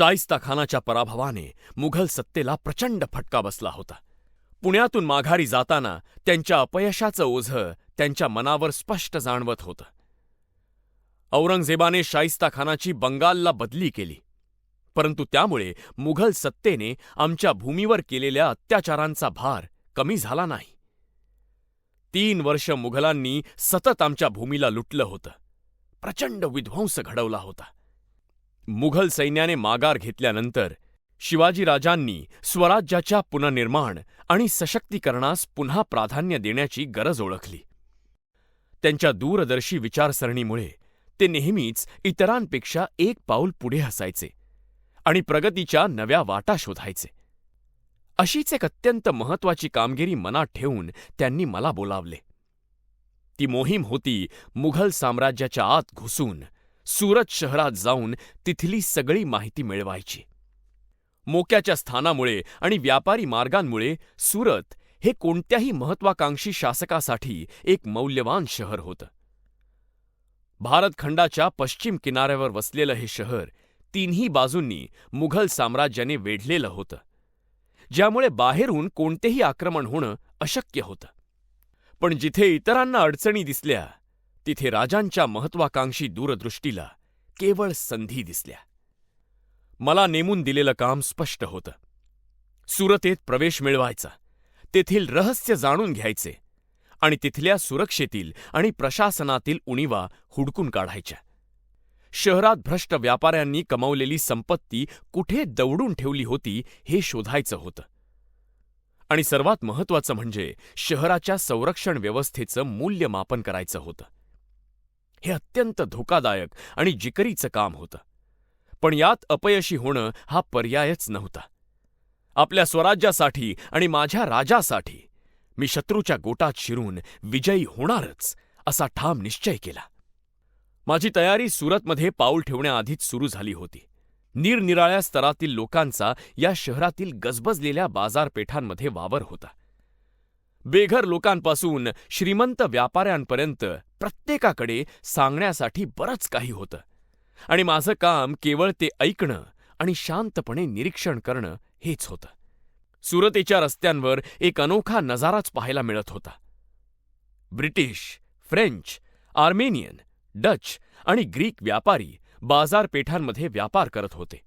शाहिस्ता खानाच्या पराभवाने मुघल सत्तेला प्रचंड फटका बसला होता. पुण्यातून माघारी जाताना त्यांच्या अपयशाचं ओझं त्यांच्या मनावर स्पष्ट जाणवत होतं. औरंगजेबाने शाहिस्ता खानाची बंगालला बदली केली. परंतु त्यामुळे मुघल सत्तेने आमच्या भूमीवर केलेल्या अत्याचारांचा भार कमी झाला नाही. तीन वर्ष मुघलांनी सतत आमच्या भूमीला लुटलं होतं. प्रचंड विध्वंस घडवला होता. मुघल सैन्याने माघार घेतल्यानंतर शिवाजीराजांनी स्वराज्याच्या पुनर्निर्माण आणि सशक्तीकरणास पुन्हा प्राधान्य देण्याची गरज ओळखली. त्यांच्या दूरदर्शी विचारसरणीमुळे ते नेहमीच इतरांपेक्षा एक पाऊल पुढे असायचे आणि प्रगतीच्या नव्या वाटा शोधायचे. अशीच एक अत्यंत महत्वाची कामगिरी मनात ठेवून त्यांनी मला बोलावले. ती मोहीम होती मुघल साम्राज्याच्या आत घुसून सुरत शहरात जाऊन तिथली सगळी माहिती मिळवायची. मोक्याच्या स्थानामुळे आणि व्यापारी मार्गांमुळे सुरत हे कोणत्याही महत्वाकांक्षी शासकासाठी एक मौल्यवान शहर होतं. भारतखंडाच्या पश्चिम किनाऱ्यावर वसलेलं हे शहर तीनही बाजूंनी मुघल साम्राज्याने वेढलेलं होतं ज्यामुळे बाहेरून कोणतेही आक्रमण होणं अशक्य होतं. पण जिथे इतरांना अडचणी दिसल्या तिथे राजांच्या महत्वाकांक्षी दूरदृष्टीला केवळ संधी दिसल्या. मला नेमून दिलेलं काम स्पष्ट होतं. सुरतेत प्रवेश मिळवायचा तेथील रहस्य जाणून घ्यायचे आणि तिथल्या सुरक्षेतील आणि प्रशासनातील उणीवा हुडकून काढायच्या. शहरात भ्रष्ट व्यापाऱ्यांनी कमावलेली संपत्ती कुठे दवडून ठेवली होती हे शोधायचं होतं. आणि सर्वात महत्वाचं म्हणजे शहराच्या संरक्षण व्यवस्थेचं मूल्यमापन करायचं होतं. हे अत्यंत धोकादायक आणि जिकरीचं काम होतं. पण यात अपयशी होणं हा पर्यायच नव्हता. आपल्या स्वराज्यासाठी आणि माझ्या राजासाठी मी शत्रूच्या गोटात शिरून विजयी होणारच असा ठाम निश्चय केला. माझी तयारी सुरतमध्ये पाऊल ठेवण्याआधीच सुरू झाली होती. निरनिराळ्या स्तरातील लोकांचा या शहरातील गजबजलेल्या बाजारपेठांमध्ये वावर होता. बेघर लोकांपासून श्रीमंत व्यापाऱ्यांपर्यंत प्रत्येकाकडे सांगण्यासाठी बरंच काही होतं. आणि माझं काम केवळ ते ऐकणं आणि शांतपणे निरीक्षण करणं हेच होतं. सुरतेच्या रस्त्यांवर एक अनोखा नजाराच पाहायला मिळत होता. ब्रिटिश फ्रेंच आर्मेनियन डच आणि ग्रीक व्यापारी बाजारपेठांमध्ये व्यापार करत होते.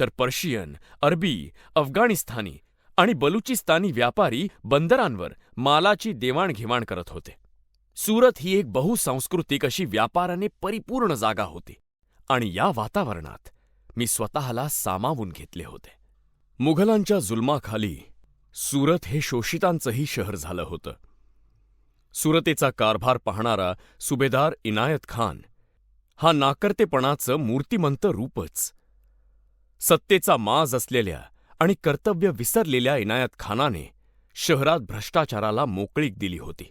तर पर्शियन अरबी अफगाणिस्तानी आणि बलुचिस्तानी व्यापारी बंदरांवर मालाची देवाणघेवाण करत होते. सुरत ही एक बहुसांस्कृतिक अशी व्यापाराने परिपूर्ण जागा होती आणि या वातावरणात मी स्वतःला सामावून घेतले होते. मुघलांच्या जुलमाखाली सुरत हे शोषितांचंही शहर झालं होतं. सुरतेचा कारभार पाहणारा सुभेदार इनायत खान हा नाकर्तेपणाचं मूर्तिमंत रूपच. सत्तेचा माज असलेल्या आणि कर्तव्य विसरलेल्या इनायत खानाने शहरात भ्रष्टाचाराला मोकळीक दिली होती.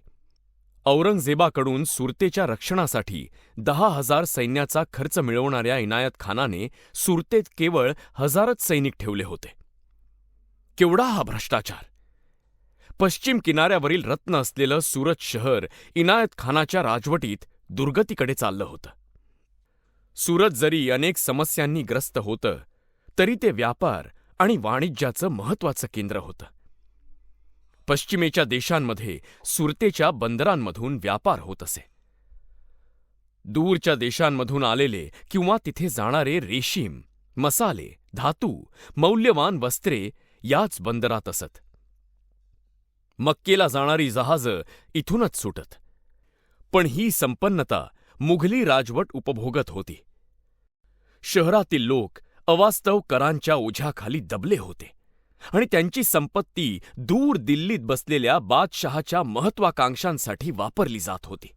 औरंगजेबाकडून सुरतेच्या रक्षणासाठी दहा हजार सैन्याचा खर्च मिळवणाऱ्या इनायत खानाने सुरतेत केवळ हजारच सैनिक ठेवले होते. केवढा हा भ्रष्टाचार? पश्चिम किनाऱ्यावरील रत्न असलेलं सुरत शहर इनायत खानाच्या राजवटीत दुर्गतीकडे चाललं होतं. सुरत जरी अनेक समस्यांनी ग्रस्त होतं तरी ते व्यापार आणि वाणिज्याचं महत्त्वाचं केंद्र होतं. पश्चिमेच्या देशांमध्ये सुरतेच्या बंदरांमधून व्यापार होत असे. दूरच्या देशांमधून आलेले किंवा तिथे जाणारे रेशीम मसाले धातू मौल्यवान वस्त्रे याच बंदरात असत. मक्केला जाणारी जहाजं इथूनच सुटत. पण ही संपन्नता मुघली राजवट उपभोगत होती. शहरातील लोक अवास्तव करांच्या ओझ्याखाली दबले होते आणि त्यांची संपत्ती दूर दिल्लीत बसलेल्या बादशहाच्या महत्वाकांक्षांसाठी वापरली जात होती.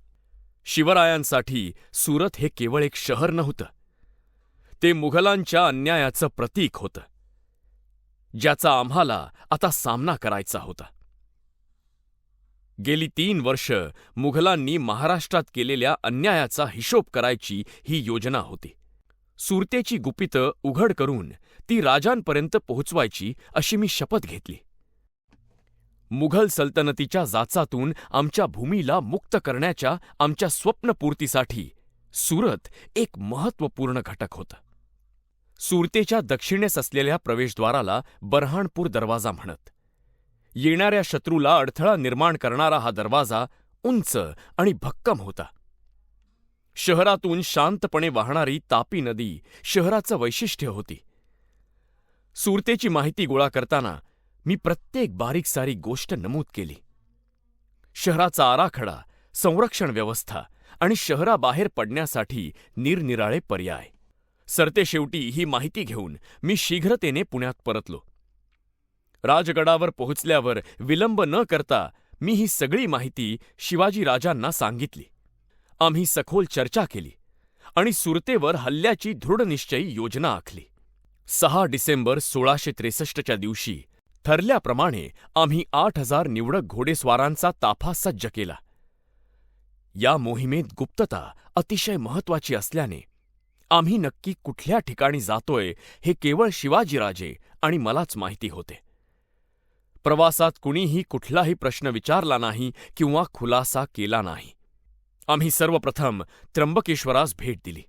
शिवरायांसाठी सुरत हे केवळ एक शहर नव्हतं. ते मुघलांच्या अन्यायाचं प्रतीक होतं. ज्याचा आम्हाला आता सामना करायचा होता. गेली तीन वर्ष मुघलांनी महाराष्ट्रात केलेल्या अन्यायाचा हिशोब करायची ही योजना होती. सुरतेची गुपितं उघड करून ती राजांपर्यंत पोहोचवायची अशी मी शपथ घेतली. मुघल सल्तनतीच्या जाचातून आमच्या भूमीला मुक्त करण्याच्या आमच्या स्वप्नपूर्तीसाठी सुरत एक महत्त्वपूर्ण घटक होता. सुरतेच्या दक्षिणेस असलेल्या प्रवेशद्वाराला बरहाणपूर दरवाजा म्हणत. येणाऱ्या शत्रूला अडथळा निर्माण करणारा हा दरवाजा उंच आणि भक्कम होता. शहरातून शांतपणे वाहणारी तापी नदी शहराचं वैशिष्ट्य होती. सुरतेची माहिती गोळा करताना मी प्रत्येक बारीक सारी गोष्ट नमूद केली. शहराचा आराखडा संरक्षण व्यवस्था आणि शहराबाहेर पडण्यासाठी निरनिराळे पर्याय. सरतेशेवटी ही माहिती घेऊन मी शीघ्रतेने पुण्यात परतलो. राजगडावर पोहोचल्यावर विलंब न करता मी ही सगळी माहिती शिवाजीराजांना सांगितली. आम्ही सखोल चर्चा केली आणि सुरतेवर हल्ल्याची दृढनिश्चयी योजना आखली. सहा डिसेंबर सोळाशे त्रेसष्टच्या दिवशी ठरल्याप्रमाणे आम्ही आठ हजार निवडक घोडेस्वारांचा ताफा सज्ज केला. या मोहिमेत गुप्तता अतिशय महत्वाची असल्याने आम्ही नक्की कुठल्या ठिकाणी जातोय हे केवळ शिवाजीराजे आणि मलाच माहिती होते. प्रवासात कुणीही कुठलाही प्रश्न विचारला नाही किंवा खुलासा केला नाही. आम्ही सर्वप्रथम त्र्यंबकेश्वरास भेट दिली.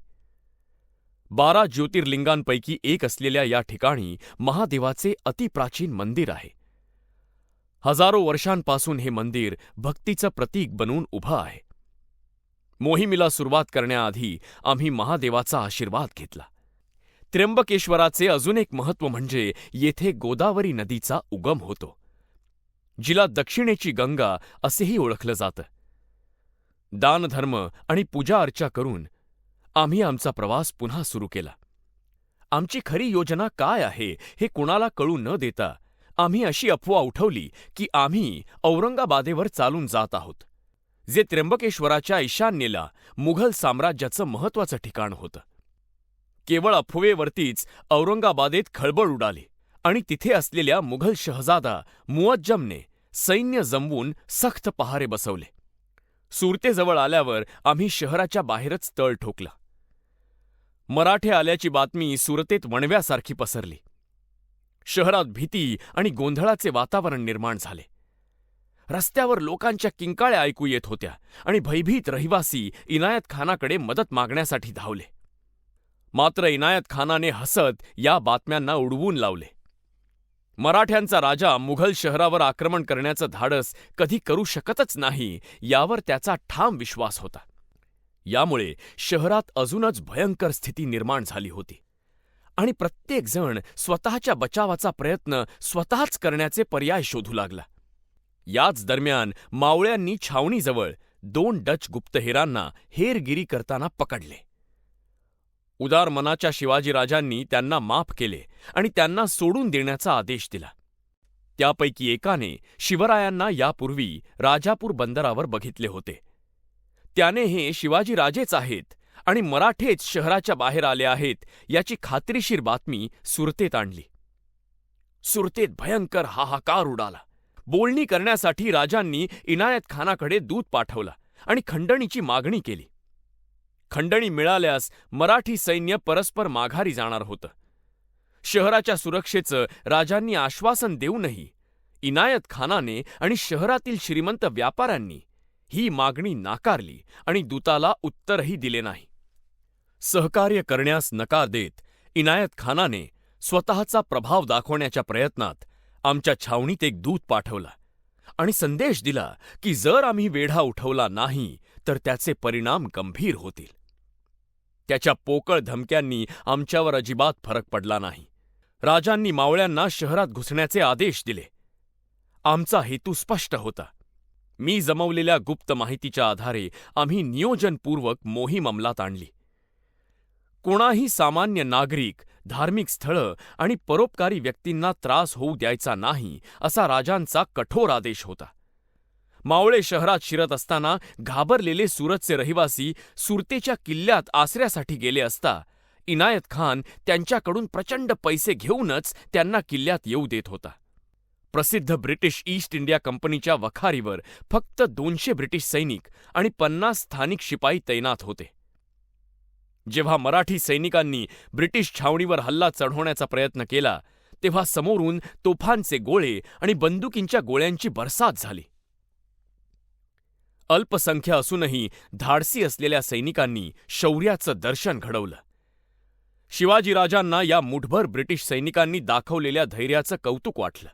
बारा ज्योतिर्लिंगांपैकी एक असलेल्या या ठिकाणी महादेवाचे अतिप्राचीन मंदिर आहे. हजारो वर्षांपासून हे मंदिर भक्तीचं प्रतीक बनून उभं आहे. मोहिमेला सुरुवात करण्याआधी आम्ही महादेवाचा आशीर्वाद घेतला. त्र्यंबकेश्वराचे अजून एक महत्त्व म्हणजे येथे गोदावरी नदीचा उगम होतो. जिला दक्षिणेची गंगा असेही ओळखलं जातं. दानधर्म आणि पूजा अर्चा करून आम्ही आमचा प्रवास पुन्हा सुरू केला. आमची खरी योजना काय आहे हे कुणाला कळू न देता आम्ही अशी अफवा उठवली की आम्ही औरंगाबादेवर चालून जात आहोत जे त्र्यंबकेश्वराच्या ईशान्येला मुघल साम्राज्याचं महत्वाचं ठिकाण होतं. केवळ अफवेवरतीच औरंगाबादेत खळबळ उडाली आणि तिथे असलेल्या मुघल शहजादा मुअज्जमने सैन्य जमवून सख्त पहारे बसवले. सुरतेजवळ आल्यावर आम्ही शहराच्या बाहेरच तळ ठोकला. मराठे आल्याची बातमी सुरतेत वणव्यासारखी पसरली. शहरात भीती आणि गोंधळाचे वातावरण निर्माण झाले. रस्त्यावर लोकांच्या किंकाळ्या ऐकू येत होत्या आणि भयभीत रहिवासी इनायत खानाकडे मदत मागण्यासाठी धावले. मात्र इनायत खानाने हसत या बातम्यांना उडवून लावले. मराठ्यांचा राजा मुघल शहरावर आक्रमण करण्याचं धाडस कधी करू शकतच नाही यावर त्याचा ठाम विश्वास होता. यामुळे शहरात अजूनच भयंकर स्थिती निर्माण झाली होती. आणि प्रत्येकजण स्वतःच्या बचावाचा प्रयत्न स्वतःच करण्याचे पर्याय शोधू लागला. याच दरम्यान मावळ्यांनी छावणीजवळ दोन डच गुप्तहेरांना हेरगिरी करताना पकडले. उदार मनाच्या शिवाजीराजांनी त्यांना माफ केले आणि त्यांना सोडून देण्याचा आदेश दिला. त्यापैकी एकाने शिवरायांना यापूर्वी राजापूर बंदरावर बघितले होते. त्याने हे शिवाजीराजेच आहेत आणि मराठेच शहराच्या बाहेर आले आहेत याची खात्रीशीर बातमी सुरतेत आणली. सुरतेत भयंकर हाहाकार उडाला. बोलणी करण्यासाठी राजांनी इनायत खानाकडे दूत पाठवला आणि खंडणीची मागणी केली. खंडणी मिळाल्यास मराठी सैन्य परस्पर माघारी जाणार होतं. शहराच्या सुरक्षेचं राजांनी आश्वासन देऊनही इनायत खानाने आणि शहरातील श्रीमंत व्यापाऱ्यांनी ही मागणी नाकारली आणि दूताला उत्तरही दिले नाही. सहकार्य करण्यास नकार देत इनायत खानाने स्वतःचा प्रभाव दाखवण्याच्या प्रयत्नात आमच्या छावणीत एक दूत पाठवला आणि संदेश दिला की जर आम्ही वेढा उठवला नाही तर त्याचे परिणाम गंभीर होतील. त्याच्या पोकळ धमक्यांनी आमच्यावर अजिबात फरक पडला नाही. राजांनी मावळ्यांना शहरात घुसण्याचे आदेश दिले. आमचा हेतू स्पष्ट होता. मी जमवलेल्या गुप्त माहितीच्या आधारे आम्ही नियोजनपूर्वक मोहीम अंमलात आणली. कोणाही सामान्य नागरिक धार्मिक स्थळं आणि परोपकारी व्यक्तींना त्रास होऊ द्यायचा नाही असा राजांचा कठोर आदेश होता. मावळे शहरात शिरत असताना घाबरलेले सुरतचे रहिवासी सुरतेच्या किल्ल्यात आसऱ्यासाठी गेले असता. इनायत खान त्यांच्याकडून प्रचंड पैसे घेऊनच त्यांना किल्ल्यात येऊ देत होता. प्रसिद्ध ब्रिटिश ईस्ट इंडिया कंपनीच्या वखारीवर फक्त दोनशे ब्रिटिश सैनिक आणि पन्नास स्थानिक शिपाई तैनात होते. जेव्हा मराठी सैनिकांनी ब्रिटिश छावणीवर हल्ला चढवण्याचा प्रयत्न केला तेव्हा समोरून तोफांचे गोळे आणि बंदुकींच्या गोळ्यांची बरसात झाली. अल्पसंख्य असूनही धाडसी असलेल्या सैनिकांनी शौर्याचं दर्शन घडवलं. शिवाजीराजांना या मुठभर ब्रिटिश सैनिकांनी दाखवलेल्या धैर्याचं कौतुक वाटलं.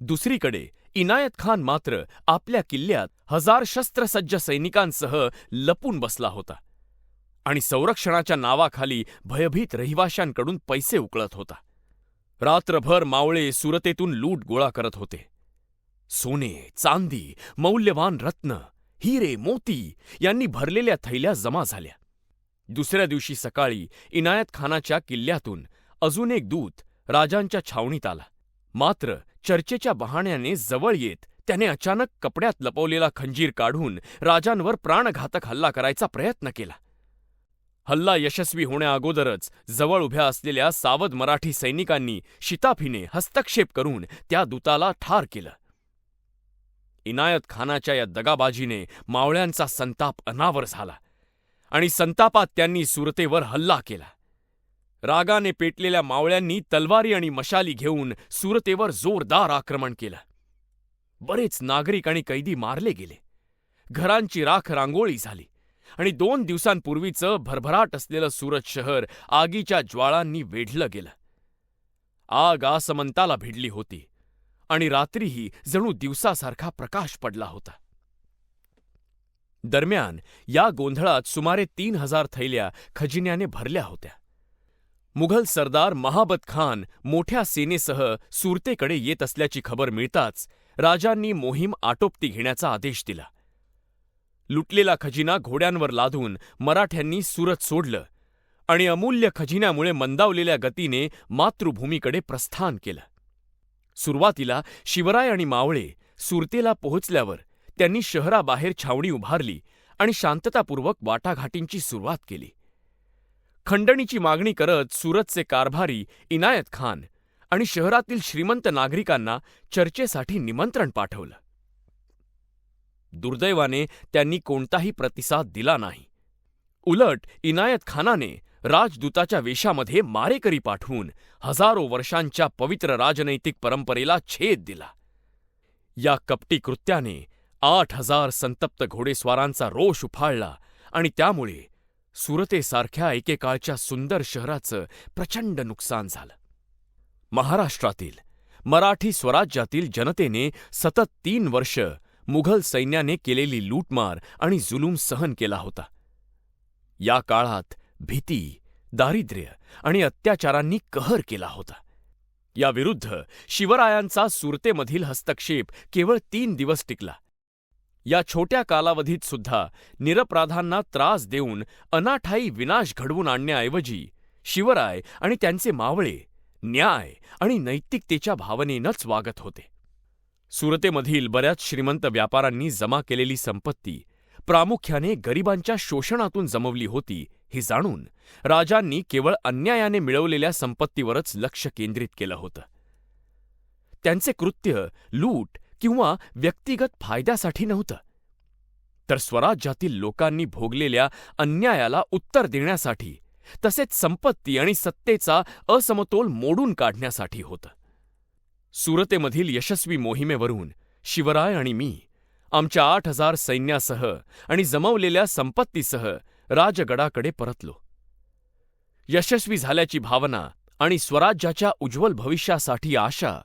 दुसरीकडे इनायत खान मात्र आपल्या किल्ल्यात हजार शस्त्रसज्ज सैनिकांसह लपून बसला होता आणि संरक्षणाच्या नावाखाली भयभीत रहिवाशांकडून पैसे उकळत होता. रात्रभर मावळे सुरतेतून लूट गोळा करत होते. सोने चांदी मौल्यवान रत्न हिरे मोती यांनी भरलेल्या थैल्या जमा झाल्या. दुसऱ्या दिवशी सकाळी इनायत खानाच्या किल्ल्यातून अजून एक दूत राजांच्या छावणीत आला. मात्र चर्चेच्या बहाण्याने जवळ येत त्याने अचानक कपड्यात लपवलेला खंजीर काढून राजांवर प्राणघातक हल्ला करायचा प्रयत्न केला. हल्ला यशस्वी होण्याअगोदरच जवळ उभ्या असलेल्या सावध मराठी सैनिकांनी शिताफीने हस्तक्षेप करून त्या दूताला ठार केलं. इनायत खानाच्या या दगाबाजीने मावळ्यांचा संताप अनावर झाला आणि संतापात त्यांनी सुरतेवर हल्ला केला. रागाने पेटलेल्या मावळ्यांनी तलवारी आणि मशाली घेऊन सुरतेवर जोरदार आक्रमण केलं. बरेच नागरिक आणि कैदी मारले गेले. घरांची राख रांगोळी झाली आणि दोन दिवसांपूर्वीचं भरभराट असलेलं सुरत शहर आगीच्या ज्वाळांनी वेढलं गेलं. आग आसमंताला भिडली होती. आणि रात्रीही जणू दिवसासारखा प्रकाश पडला होता. दरम्यान या गोंधळात सुमारे तीन हजार थैल्या खजिन्याने भरल्या होत्या. मुघल सरदार महाबत खान मोठ्या सेनेसह सुरतेकडे येत असल्याची खबर मिळताच राजांनी मोहीम आटोपती घेण्याचा आदेश दिला. लुटलेला खजिना घोड्यांवर लादून मराठ्यांनी सुरत सोडलं आणि अमूल्य खजिन्यामुळे मंदावलेल्या गतीने मातृभूमीकडे प्रस्थान केलं. सुरुवातीला शिवराय आणि मावळे सुरतेला पोहोचल्यावर त्यांनी शहराबाहेर छावणी उभारली आणि शांततापूर्वक वाटाघाटींची सुरुवात केली. खंडणीची मागणी करत सुरतचे कारभारी इनायत खान आणि शहरातील श्रीमंत नागरिकांना चर्चेसाठी निमंत्रण पाठवलं. दुर्दैवाने त्यांनी कोणताही प्रतिसाद दिला नाही. उलट इनायत खानाने राजदूताच्या वेशामध्ये मारेकरी पाठवून हजारो वर्षांच्या पवित्र राजनैतिक परंपरेला छेद दिला. या कपटी कृत्याने आठ हजार संतप्त घोडेस्वारांचा रोष उफाळला आणि त्यामुळे सुरतेसारख्या एकेकाळच्या सुंदर शहराचं प्रचंड नुकसान झालं. महाराष्ट्रातील मराठी स्वराज्यातील जनतेने सतत तीन वर्ष मुघल सैन्याने केलेली लूटमार आणि जुलूम सहन केला होता. या काळात भीती दारिद्र्य आणि अत्याचारांनी कहर केला होता. याविरुद्ध शिवरायांचा सुरतेमधील हस्तक्षेप केवळ तीन दिवस टिकला. या छोट्या कालावधीत सुद्धा निरपराधांना त्रास देऊन अनाठाई विनाश घडवून आणण्याऐवजी शिवराय आणि त्यांचे मावळे न्याय आणि नैतिकतेच्या भावनेनंच वागत होते. सुरतेमधील बऱ्याच श्रीमंत व्यापाऱ्यांनी जमा केलेली संपत्ती प्रामुख्याने गरिबांच्या शोषणातून जमवली होती हे जाणून राजांनी केवळ अन्यायाने मिळवलेल्या संपत्तीवरच लक्ष केंद्रित केलं होतं. त्यांचे कृत्य लूट किंवा व्यक्तिगत फायद्यासाठी नव्हतं. तर स्वराज्यातील लोकांनी भोगलेल्या अन्यायाला उत्तर देण्यासाठी तसेच संपत्ती आणि सत्तेचा असमतोल मोडून काढण्यासाठी होतं. सुरतेमधील यशस्वी मोहिमेवरून शिवराय आणि मी आमच्या आठ हजार सैन्यासह आणि जमवलेल्या संपत्तीसह राजगडाकडे परतलो. यशस्वी झाल्याची भावना आणि स्वराज्याच्या उज्ज्वल भविष्यासाठी आशा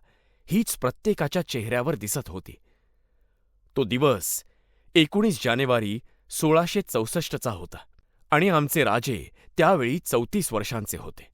हीच प्रत्येकाच्या चेहऱ्यावर दिसत होती. तो दिवस एकोणीस जानेवारी सोळाशे चौसष्टचा होता आणि आमचे राजे त्यावेळी चौतीस वर्षांचे होते.